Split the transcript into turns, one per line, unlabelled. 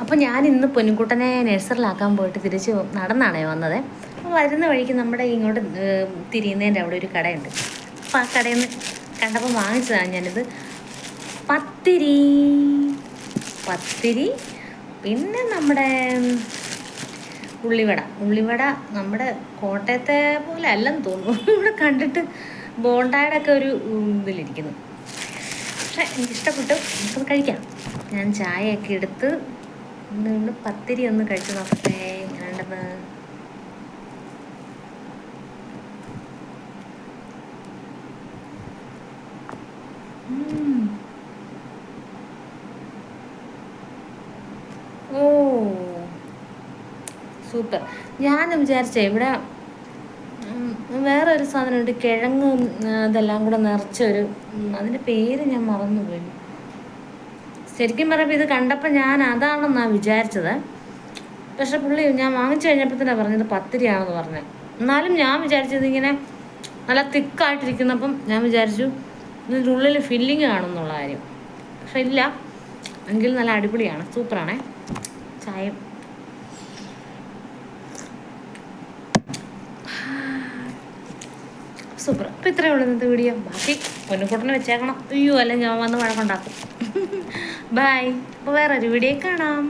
അപ്പോൾ ഞാൻ ഇന്ന് പൊന്നുകുട്ടനെ നഴ്സറിലാക്കാൻ പോയിട്ട് തിരിച്ച് നടന്നാണേ വന്നത്. വരുന്ന വഴിക്ക് നമ്മുടെ ഇങ്ങോട്ട് തിരിയുന്നതിന്റെ അവിടെ ഒരു കടയുണ്ട്. അപ്പോൾ ആ കടയിൽ നിന്ന് കണ്ടപ്പോൾ വാങ്ങിച്ചതാണ് ഞാനിത്. പത്തിരി. പത്തിരി പിന്നെ നമ്മുടെ ഉള്ളിവട. ഉള്ളിവട നമ്മുടെ കോട്ടയത്തെ പോലെ അല്ലെന്ന് തോന്നുന്നു. ഇവിടെ കണ്ടിട്ട് ബോണ്ടായുടെ ഒക്കെ ഒരു ഇതിലിരിക്കുന്നു. പക്ഷേ എനിക്ക് ഇഷ്ടപ്പെട്ടു നമുക്കത് കഴിക്കാം. ഞാൻ ചായയൊക്കെ എടുത്ത് ഒന്ന് പത്തിരി ഒന്ന് കഴിച്ചു നോക്കട്ടെ. എങ്ങനെയുണ്ടെന്ന്. ഓ സൂപ്പർ. ഞാൻ വിചാരിച്ചേ ഇവിടെ വേറെ ഒരു സാധനമുണ്ട്. കിഴങ്ങ് ഇതെല്ലാം കൂടെ നിറച്ചൊരു അതിന്റെ പേര് ഞാൻ മറന്നുപോയി. ശരിക്കും പറയുമ്പോൾ ഇത് കണ്ടപ്പോൾ ഞാൻ അതാണെന്നാണ് വിചാരിച്ചത്. പക്ഷെ പുള്ളി ഞാൻ വാങ്ങിച്ചു കഴിഞ്ഞപ്പോൾ തന്നെ പറഞ്ഞത് പത്തിരിയാണെന്ന് പറഞ്ഞത് എന്നാലും ഞാൻ വിചാരിച്ചത് ഇങ്ങനെ നല്ല തിക്കായിട്ടിരിക്കുന്നപ്പം ഞാൻ വിചാരിച്ചു ഇതിന്റെ ഉള്ളിൽ ഫില്ലിങ് കാണുമെന്നുള്ള കാര്യം. പക്ഷെ ഇല്ല. എങ്കിൽ നല്ല അടിപൊളിയാണ്. സൂപ്പറാണേ. ചായ സൂപ്പർ. അപ്പോൾ ഇത്രയേ ഉള്ളൂ ഇന്നത്തെ വീഡിയോ. ബാക്കി പൊന്നുകൂട്ടനെ വെച്ചേക്കണം. അയ്യോ അല്ലെങ്കിൽ ഞാൻ വന്ന് വഴക്കുണ്ടാക്കും. ബൈ വേറൊരു വീഡിയോ കാണാം.